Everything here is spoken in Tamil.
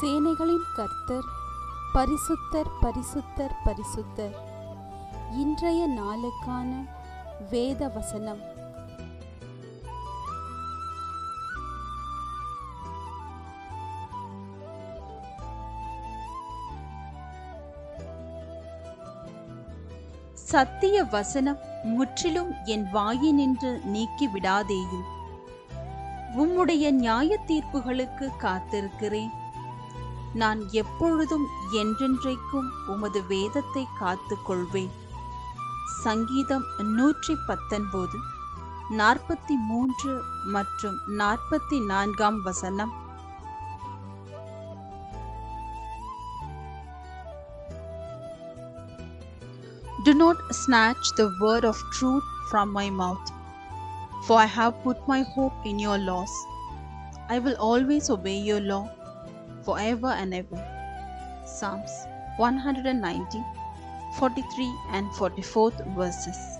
சேனைகளின் கர்த்தர் பரிசுத்தர் பரிசுத்தர் பரிசுத்தர். இன்றைய நாளுக்கான வேத வசனம். சத்திய வசனம் முற்றிலும் என் வாயினின்று நீக்கி விடாதேயும் உம்முடைய நியாய தீர்ப்புகளுக்கு காத்திருக்கிறேன். நான் எப்பொழுதும் என்றென்றைக்கும் உமது வேதத்தை காத்து கொள்வேன் சங்கீதம் நூற்றி பத்தொன்பது நாற்பத்தி மூன்று மற்றும் நாற்பத்தி நான்காம் வசனம் Do not snatch the word of truth from my mouth, for I have put my hope in your laws. I will always obey your law forever and ever. Psalms 190, 43 and 44 verses.